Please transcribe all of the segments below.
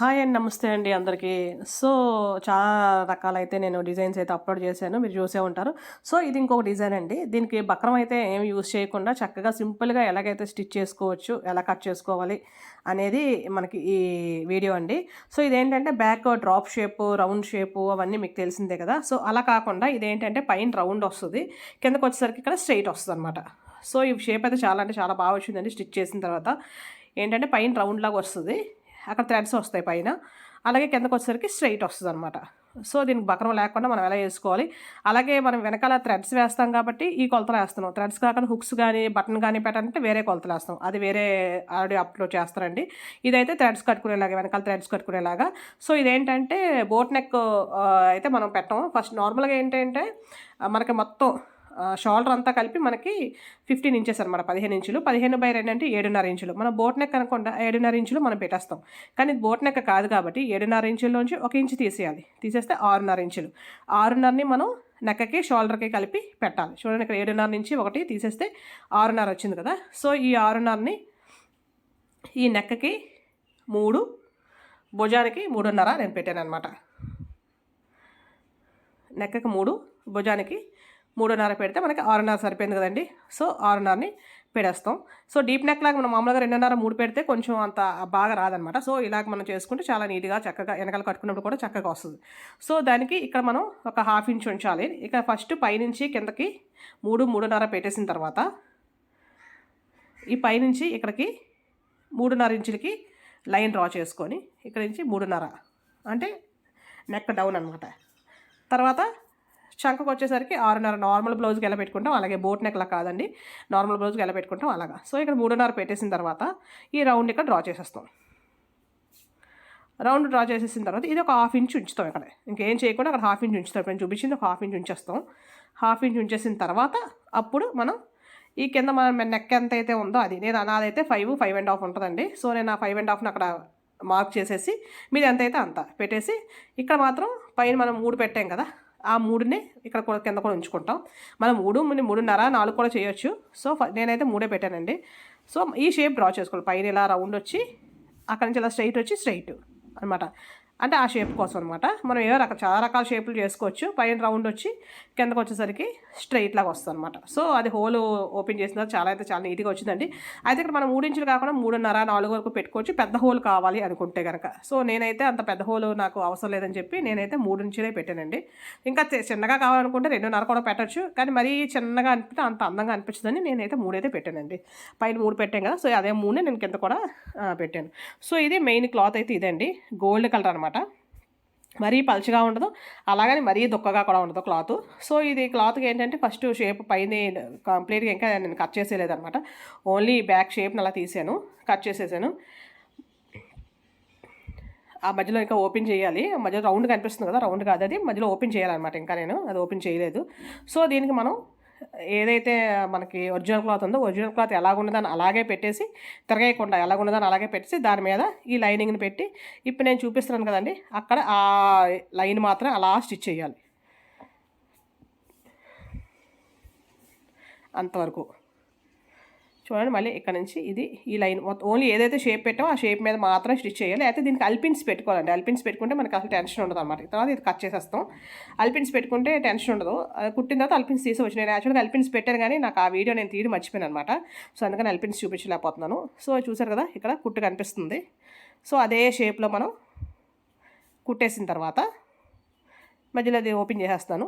Hi అండి నమస్తే అండి అందరికీ. సో చాలా రకాలైతే నేను డిజైన్స్ అయితే అప్లోడ్ చేశాను మీరు చూసే ఉంటారు. సో ఇది ఇంకొక డిజైన్ అండి. దీనికి బక్రం అయితే ఏం యూజ్ చేయకుండా చక్కగా సింపుల్గా ఎలాగైతే స్టిచ్ చేసుకోవచ్చు ఎలా కట్ చేసుకోవాలి అనేది మనకి ఈ వీడియో అండి. సో ఇదేంటంటే backdrop shape round shape అవన్నీ మీకు తెలిసిందే కదా. సో అలా కాకుండా ఇదేంటంటే పైన రౌండ్ వస్తుంది కిందకు వచ్చేసరికి ఇక్కడ స్ట్రైట్ వస్తుంది అనమాట సో ఈ షేప్ అయితే చాలా అంటే చాలా బాగా వచ్చిందండి స్టిచ్ చేసిన తర్వాత. ఏంటంటే పైన రౌండ్ లాగా వస్తుంది. అక్కడ థ్రెడ్స్ వస్తాయి పైన. అలాగే కిందకు వచ్చేసరికి స్ట్రైట్ వస్తుంది అనమాట సో దీనికి బకరం లేకుండా మనం ఎలా వేసుకోవాలి? అలాగే మనం వెనకాల థ్రెడ్స్ వేస్తాం కాబట్టి ఈ కొలతలు వేస్తున్నాం. థ్రెడ్స్ కాకుండా హుక్స్ కానీ బటన్ కానీ పెట్టాలంటే వేరే కొలతలు వేస్తాం. అది వేరే ఆల్రెడీ అప్లోడ్ చేస్తారండి. ఇదైతే థ్రెడ్స్ కట్టుకునేలాగా వెనకాల థ్రెడ్స్ కట్టుకునేలాగా. సో ఇదేంటంటే బోట్ నెక్ అయితే మనం పెట్టాం. ఫస్ట్ నార్మల్గా ఏంటంటే మనకి మొత్తం షోల్డర్ అంతా కలిపి మనకి ఫిఫ్టీన్ ఇంచెస్ అనమాట పదిహేను ఇంచులు. పదిహేను బై రెండు అంటే ఏడున్నర ఇంచులు. మన బోట్ నెక్ అనుకుంటా ఏడున్నర ఇంచులు మనం పెట్టేస్తాం. కానీ బోట్ నెక్ కాదు కాబట్టి ఏడున్నర ఇంచుల్లోంచి ఒక ఇంచు తీసేయాలి. తీసేస్తే ఆరున్నర ఇంచులు. ఆరున్నరని మనం నెక్కకి షోల్డర్కి కలిపి పెట్టాలి. చూడండి ఇక్కడ ఏడున్నర నుంచి ఒకటి తీసేస్తే ఆరున్నర వచ్చింది కదా. సో ఈ ఆరున్నరని ఈ నెక్కకి మూడు భుజానికి మూడున్నర నేను పెట్టాను అనమాట నెక్కకి మూడు భుజానికి మూడున్నర పెడితే మనకి ఆరున్నర సరిపోయింది కదండి. సో ఆరున్నరని పెడేస్తాం. సో డీప్ నెక్ లాగా మనం మామూలుగా రెండున్నర మూడు పెడితే కొంచెం అంత బాగా రాదనమాట. సో ఇలాగ మనం చేసుకుంటే చాలా నీట్గా చక్కగా వెనకాల కట్టుకున్నప్పుడు కూడా చక్కగా వస్తుంది. సో దానికి ఇక్కడ మనం ఒక హాఫ్ ఇంచ్ ఉంచాలి. ఇక ఫస్ట్ పైనుంచి కిందకి మూడు మూడున్నర పెట్టేసిన తర్వాత ఈ పైనుంచి ఇక్కడికి మూడున్నర ఇంచులకి లైన్ డ్రా చేసుకొని ఇక్కడ నుంచి మూడున్నర అంటే నెక్ డౌన్ అనమాట తర్వాత చంకకు వచ్చేసరికి ఆరున్నర నార్మల్ బ్లౌజ్కి ఎలా పెట్టుకుంటాం? అలాగే బోట్ నెక్లా కాదండి. నార్మల్ బ్లౌజ్కి ఎలా పెట్టుకుంటాం? అలాగా. సో ఇక్కడ మూడున్నర పెట్టేసిన తర్వాత ఈ రౌండ్ ఇక్కడ డ్రా చేసేస్తాం. రౌండ్ డ్రా చేసేసిన తర్వాత ఇది ఒక హాఫ్ ఇంచ్ ఉంచుతాం ఇక్కడ. ఇంకేం చేయకుండా అక్కడ హాఫ్ ఇంచ్ ఉంచుతాం. నేను చూపించింది ఒక హాఫ్ ఇంచ్ ఉంచేస్తాం. హాఫ్ ఇంచ్ ఉంచేసిన తర్వాత అప్పుడు మనం ఈ కింద మన నెక్ ఎంత అయితే ఉందో అది నేను నాదైతే ఫైవ్ ఫైవ్ అండ్ హాఫ్ ఉంటుందండి. సో నేను ఆ ఫైవ్ అండ్ హాఫ్ని అక్కడ మార్క్ చేసేసి మీది ఎంత అయితే అంత పెట్టేసి ఇక్కడ మాత్రం పైన మనం మూడు పెట్టాం కదా ఆ మూడుని ఇక్కడ కూడా కింద కూడా ఉంచుకుంటాం. మనం మూడు మూడున్నర నాలుగు కూడా చేయొచ్చు. సో నేనైతే మూడే పెట్టానండి. సో ఈ షేప్ డ్రా చేసుకోవాలి. పైన ఇలా రౌండ్ వచ్చి అక్కడి నుంచి ఇలా స్ట్రైట్ వచ్చి స్ట్రైట్ అనమాట అంటే ఆ షేప్ కోసం అనమాట మనం ఏవో రక చాలా రకాల షేపులు చేసుకోవచ్చు. పైన రౌండ్ వచ్చి కిందకు వచ్చేసరికి స్ట్రైట్ లాగా వస్తుంది అనమాట సో అది హోల్ ఓపెన్ చేసిన చాలా అయితే చాలా నీట్గా వచ్చిందండి. అయితే ఇక్కడ మనం మూడు ఇంచులు కాకుండా మూడున్నర నాలుగు వరకు పెట్టుకోవచ్చు. పెద్ద హోల్ కావాలి అనుకుంటే కనుక సో నేనైతే అంత పెద్ద హోల్ నాకు అవసరం లేదని చెప్పి నేనైతే మూడు ఇంచులే పెట్టానండి. ఇంకా చిన్నగా కావాలనుకుంటే రెండున్నర కూడా పెట్టచ్చు. కానీ మరీ చిన్నగా అనిపితే అంత అందంగా అనిపించదని నేనైతే మూడైతే పెట్టానండి. పైన మూడు పెట్టాను కదా సో అదే మూడే నేను కింద కూడా పెట్టాను. సో ఇది మెయిన్ క్లాత్ అయితే ఇదండి. గోల్డ్ కలర్ అనమాట మరీ పలుచగా ఉండదు. అలాగని మరీ దుక్కగా కూడా ఉండదు క్లాత్. సో ఇది క్లాత్కి ఏంటంటే ఫస్ట్ షేప్ పైన కంప్లీట్గా ఇంకా నేను కట్ చేసేలేదనమాట ఓన్లీ బ్యాక్ షేప్ని అలా తీసాను. కట్ చేసేసాను. ఆ మధ్యలో ఇంకా ఓపెన్ చేయాలి. మధ్యలో రౌండ్ కనిపిస్తుంది కదా రౌండ్ కాదు అది. మధ్యలో ఓపెన్ చేయాలన్నమాట ఇంకా నేను అది ఓపెన్ చేయలేదు. సో దీనికి మనం ఏదైతే మనకి ఒరిజినల్ క్లాత్ ఉందో ఒరిజినల్ క్లాత్ ఎలాగున్నదని అలాగే పెట్టేసి తిరగేయకుండా ఎలాగున్నదని అలాగే పెట్టేసి దాని మీద ఈ లైనింగ్ని పెట్టి ఇప్పుడు నేను చూపిస్తున్నాను కదండి అక్కడ ఆ లైన్ మాత్రం అలా స్టిచ్ చేయాలి. అంతవరకు. చూడండి మళ్ళీ ఇక్కడ నుంచి ఇది ఈ లైన్. మొత్తం ఓన్లీ ఏదైతే షేప్ పెట్టామో ఆ షేప్ మీద మాత్రం స్టిచ్ చేయాలి. అయితే దీనికి అల్పిన్స్ పెట్టుకోవాలండి. అల్పిన్స్ పెట్టుకుంటే మనకి అసలు టెన్షన్ ఉండదు అనమాట తర్వాత ఇది కట్ చేసేస్తాం. అల్పిన్స్ పెట్టుకుంటే టెన్షన్ ఉండదు. కుట్టిన తర్వాత అల్పిన్స్ తీసేవచ్చు నేను యాక్చువల్గా అల్పిన్స్ పెట్టాను కానీ నాకు ఆ వీడియో నేను తీయడం మర్చిపోయాను అనమాట సో అందుకని అల్పిన్స్ చూపించలేకపోతున్నాను. సో చూసారు కదా ఇక్కడ కుట్టు కనిపిస్తుంది. సో అదే షేప్లో మనం కుట్టేసిన తర్వాత మధ్యలో అది ఓపెన్ చేసేస్తాను.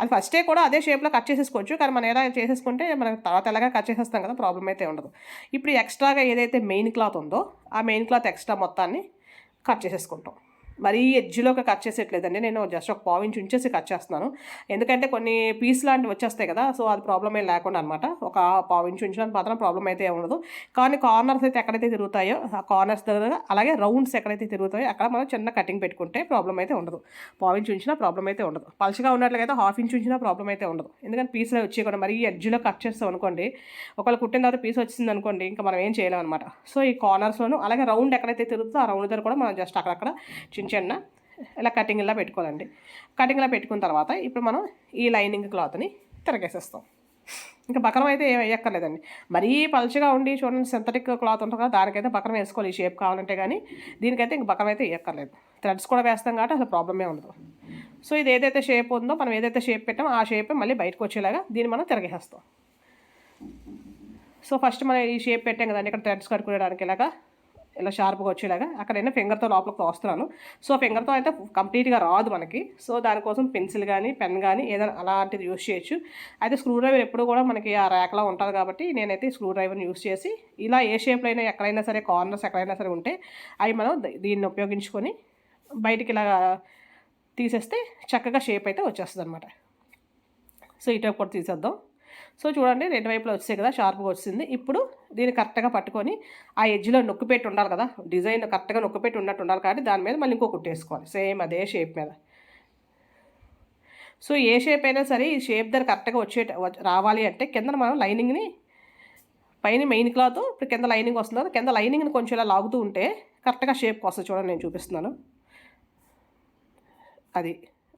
అది ఫస్టే కూడా అదే షేప్లో కట్ చేసేసుకోవచ్చు. కానీ మనం ఏదైనా చేసేసుకుంటే మనకు తర్వాత ఎలాగా కట్ చేసేస్తాం కదా ప్రాబ్లం అయితే ఉండదు. ఇప్పుడు ఎక్స్ట్రాగా ఏదైతే మెయిన్ క్లాత్ ఉందో ఆ మెయిన్ క్లాత్ ఎక్స్ట్రా మొత్తాన్ని కట్ చేసేసుకుంటాం. మరీ ఎడ్జ్లోకి కట్ చేసేట్లేదండి నేను జస్ట్ ఒక పావు ఇంచ్ ఉంచేసి కట్ చేస్తున్నాను. ఎందుకంటే కొన్ని పీస్ లాంటివి వచ్చేస్తాయి కదా సో అది ప్రాబ్లం ఏం లేకుండా అనమాట ఒక పావు ఇంచ్ ఉంచడానికి మాత్రం ప్రాబ్లం అయితే ఉండదు. కానీ కార్నర్స్ అయితే ఎక్కడైతే తిరుగుతాయో ఆ కార్నర్స్ దగ్గర అలాగే రౌండ్స్ ఎక్కడైతే తిరుగుతాయో అక్కడ మనం చిన్న కటింగ్ పెట్టుకుంటే ప్రాబ్లం అయితే ఉండదు. పావు ఇంచ్ ఉంచినా ప్రాబ్లం అయితే ఉండదు. పలుచగా ఉన్నట్లయితే హాఫ్ ఇంచ్ ఉంచినా ప్రాబ్లం అయితే ఉండదు. ఎందుకంటే పీస్లో వచ్చి కూడా మరీ ఎడ్జ్లో కట్ చేస్తాం అనుకోండి ఒకవేళ కుట్టిన తర్వాత పీస్ వచ్చింది అనుకోండి ఇంకా మనం ఏం చేయలేం అనమాట సో ఈ కార్నర్స్లోను అలాగే రౌండ్ ఎక్కడైతే తిరుగుతుందో ఆ రౌండ్ దగ్గర కూడా మనం జస్ట్ అక్కడక్కడ చిన్న చిన్న ఇలా కటింగ్ ఇలా పెట్టుకోవాలండి. కటింగ్ ఇలా పెట్టుకున్న తర్వాత ఇప్పుడు మనం ఈ లైనింగ్ క్లాత్ని తిరగేసేస్తాం. ఇంకా బకరం అయితే ఏం వేయక్కర్లేదండి. మరీ పలుచగా ఉండి చూడండి సింథటిక్ క్లాత్ ఉంటుంది కదా దానికైతే బకరం వేసుకోవాలి. ఈ షేప్ కావాలంటే కానీ దీనికైతే ఇంక బకరం అయితే వేయక్కర్లేదు. థ్రెడ్స్ కూడా వేస్తాం కాబట్టి అసలు ప్రాబ్లమే ఉండదు. సో ఇది ఏదైతే షేప్ ఉందో మనం ఏదైతే షేప్ పెట్టామో ఆ షేప్ మళ్ళీ బయటకు వచ్చేలాగా దీన్ని మనం తిరగేస్తాం సో ఫస్ట్ మనం ఈ షేప్ పెట్టాం కదండి ఇక్కడ థ్రెడ్స్ కట్టుకునేదానికి ఇలాగా ఇలా షార్ప్గా వచ్చేలాగా అక్కడైనా ఫింగర్తో లోపలికి తోస్తున్నాను. సో ఫింగర్తో అయితే కంప్లీట్గా రాదు మనకి. సో దానికోసం పెన్సిల్ కానీ పెన్ కానీ ఏదైనా అలాంటిది యూస్ చేయొచ్చు. అయితే స్క్రూ డ్రైవర్ ఎప్పుడు కూడా మనకి ఆ ర్యాక్లో ఉంటుంది కాబట్టి నేనైతే స్క్రూ డ్రైవర్ని యూస్ చేసి ఇలా ఏ షేప్లో అయినా ఎక్కడైనా సరే కార్నర్స్ ఎక్కడైనా సరే ఉంటే అవి మనం దీన్ని ఉపయోగించుకొని బయటికి ఇలా తీసేస్తే చక్కగా షేప్ అయితే వచ్చేస్తుంది అనమాట సో ఇటు కూడా తీసేద్దాం. సో చూడండి రెండు వైపులో వచ్చాయి కదా షార్ప్గా వచ్చింది. ఇప్పుడు దీన్ని కరెక్ట్గా పట్టుకొని ఆ ఎడ్జ్లో నొక్కి పెట్టి ఉండాలి కదా డిజైన్ కరెక్ట్గా నొక్కి పెట్టి ఉన్నట్టు ఉండాలి కాబట్టి దాని మీద మళ్ళీ ఇంకో కుట్టేసుకోవాలి సేమ్ అదే షేప్ మీద. సో ఏ షేప్ అయినా సరే ఈ షేప్ దగ్గర కరెక్ట్గా వచ్చే రావాలి అంటే కింద మనం లైనింగ్ని పైన మెయిన్ క్లాత్ ఇప్పుడు కింద లైనింగ్ వస్తుంది కదా కింద లైనింగ్ని కొంచెం ఇలా లాగుతూ ఉంటే కరెక్ట్గా షేప్కి వస్తుంది చూడండి నేను చూపిస్తున్నాను. అది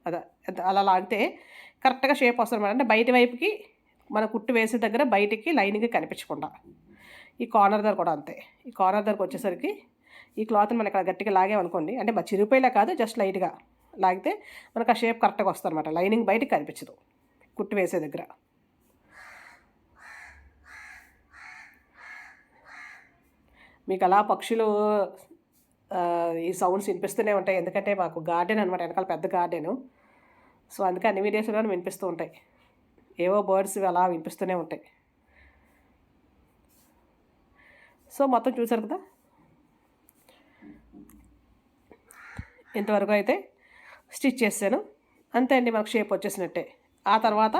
అదే అలా లాగితే కరెక్ట్గా షేప్ వస్తుంది అంటే బయట వైపుకి మన కుట్టు వేసే దగ్గర బయటికి లైనింగ్ కనిపించకుండా. ఈ కార్నర్ దగ్గర కూడా అంతే. ఈ కార్నర్ దగ్గరకు వచ్చేసరికి ఈ క్లాత్ని మనం ఇక్కడ గట్టిగా లాగామనుకోండి అంటే మా చిరిగిపోయేలా కాదు జస్ట్ లైట్గా లాగితే మనకు ఆ షేప్ కరెక్ట్గా వస్తుంది అనమాట లైనింగ్ బయటకు కనిపించదు కుట్టు వేసే దగ్గర. మీకు అలా పక్షులు ఈ సౌండ్స్ వినిపిస్తూనే ఉంటాయి. ఎందుకంటే మాకు గార్డెన్ అనమాట వెనకాల పెద్ద గార్డెను సో అందుకే అన్ని వీడియోస్లో వినిపిస్తూ ఉంటాయి. ఏవో బర్డ్స్ అలా వినిపిస్తూనే ఉంటాయి. సో మొత్తం చూసారు కదా? ఇంతవరకు అయితే స్టిచ్ చేశాను అంతే అండి మనకు షేప్ వచ్చేసినట్టే. ఆ తర్వాత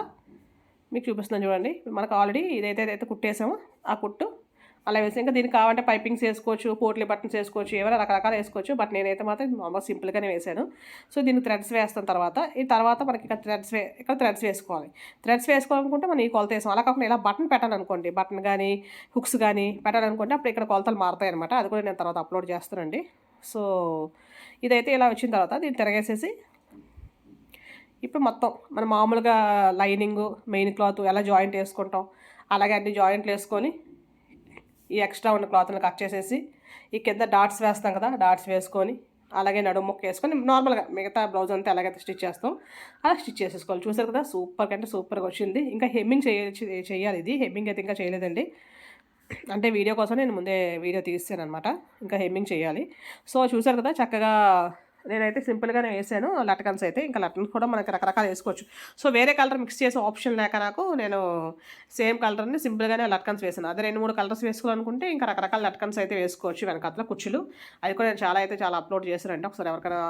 మీకు చూపిస్తున్నాను చూడండి. మనకు ఆల్రెడీ ఇదైతే అయితే కుట్టేసామో. ఆ కుట్టు అలా వేసి ఇంకా దీనికి కావాలంటే పైపింగ్స్ వేసుకోవచ్చు పోట్లీ బటన్స్ వేసుకోవచ్చు ఏమైనా రకరకాలు వేసుకోవచ్చు. బట్ నేనైతే మాత్రం మామూలు సింపుల్గానే వేసాను సో దీనికి థ్రెడ్స్ వేస్తాం తర్వాత. ఈ తర్వాత మనకి ఇక్కడ థ్రెడ్స్ వే ఇక్కడ థ్రెడ్స్ వేసుకోవాలి. థ్రెడ్స్ వేసుకోవాలనుకుంటే మనం ఈ కొలత వేసాం. అలా కాకుండా ఇలా బటన్ పెట్టాలనుకోండి బటన్ కానీ హుక్స్ కానీ పెట్టాలనుకుంటే అప్పుడు ఇక్కడ కొలతలు మారుతాయి అనమాట అది కూడా నేను తర్వాత అప్లోడ్ చేస్తానండి. సో ఇదైతే ఇలా వచ్చిన తర్వాత దీన్ని తిరగేసేసి ఇప్పుడు మొత్తం మనం మామూలుగా లైనింగ్ మెయిన్ క్లాత్ ఎలా జాయింట్ వేసుకుంటాం అలాగే అన్ని జాయింట్లు వేసుకొని ఈ ఎక్స్ట్రా ఉన్న క్లాత్ని కట్ చేసేసి ఈ కింద డాట్స్ వేస్తాం కదా డాట్స్ వేసుకొని అలాగే నడుము ముక్క వేసుకొని నార్మల్గా మిగతా బ్లౌజ్ అంతా ఎలాగైతే స్టిచ్ చేస్తాం అలా స్టిచ్ చేసేసుకోవాలి. చూసారు కదా సూపర్ అంటే సూపర్గా వచ్చింది. ఇంకా హెమ్మింగ్ చేయ చేయాలి ఇది. హెమ్మింగ్ అయితే ఇంకా చేయలేదండి. అంటే వీడియో కోసం నేను ముందే వీడియో తీస్తాను అనమాట ఇంకా హెమ్మింగ్ చేయాలి. సో చూసారు కదా చక్కగా నేనైతే సింపుల్గానే వేసాను. లటకన్స్ అయితే ఇంకా లటన్స్ కూడా మనకి రకరకాలు వేసుకోవచ్చు. సో వేరే కలర్ మిక్స్ చేసే ఆప్షన్ లేక నాకు నేను సేమ్ కలర్ని సింపుల్గానే లటకన్స్ వేసాను. అదే రెండు మూడు కలర్స్ వేసుకోవాలనుకుంటే ఇంకా రకరకాల లటకన్స్ అయితే వేసుకోవచ్చు వెనకాతల కుచ్చులు అది కూడా నేను చాలా అయితే చాలా అప్లోడ్ చేశానంటే ఒకసారి ఎవరికైనా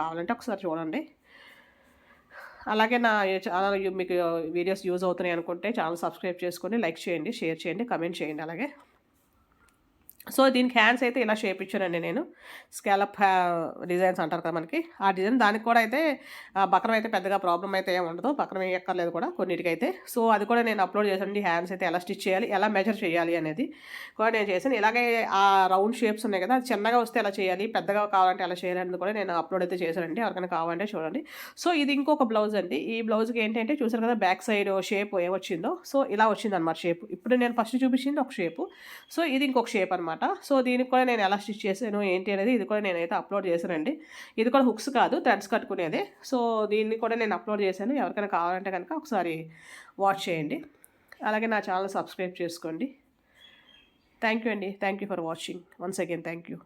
కావాలంటే ఒకసారి చూడండి. అలాగే నా ఛానల్ మీకు వీడియోస్ యూజ్ అవుతున్నాయి అనుకుంటే ఛానల్ సబ్స్క్రైబ్ చేసుకొని లైక్ చేయండి షేర్ చేయండి కమెంట్ చేయండి అలాగే. సో దీనికి హ్యాండ్స్ అయితే ఇలా షేప్ ఇచ్చానండి నేను. స్కాలప్ డిజైన్స్ అంటారు కదా మనకి. ఆ డిజైన్ దానికి కూడా అయితే ఆ, బక్రం అయితే పెద్దగా ప్రాబ్లం అయితే ఏమి ఉండదు. బక్రం ఎక్కర్లేదు కూడా కొన్నిటికైతే సో అది కూడా నేను అప్లోడ్ చేసాను హ్యాండ్స్ అయితే ఎలా స్టిచ్ చేయాలి ఎలా మెజర్ చేయాలి అనేది కూడా నేను చేశాను. ఇలాగే ఆ రౌండ్ షేప్స్ ఉన్నాయి కదా చిన్నగా వస్తే ఎలా చేయాలి పెద్దగా కావాలంటే ఎలా చేయాలి అనేది కూడా నేను అప్లోడ్ అయితే చేశానండి. ఎవరికైనా కావాలంటే చూడండి. సో ఇది ఇంకొక బ్లౌజ్ అండి. ఈ బ్లౌజ్కి ఏంటంటే చూసారు కదా బ్యాక్ సైడ్ షేప్ ఏమొచ్చిందో సో ఇలా వచ్చిందనమాట షేప్. ఇప్పుడు నేను ఫస్ట్ చూపించింది ఒక షేపు. సో ఇది ఇంకొక షేప్ అనమాట అనమాట. సో దీనికి కూడా నేను ఎలా స్టిచ్ చేశాను ఏంటి అనేది ఇది కూడా నేనైతే అప్లోడ్ చేశానండి. ఇది కూడా హుక్స్ కాదు థ్రెడ్స్ కట్టుకునేది. సో దీన్ని కూడా నేను అప్లోడ్ చేశాను. ఎవరికైనా కావాలంటే కనుక ఒకసారి వాచ్ చేయండి. అలాగే నా ఛానల్ సబ్స్క్రైబ్ చేసుకోండి. థ్యాంక్ యూ అండి. Thank you for watching. Once again thank you.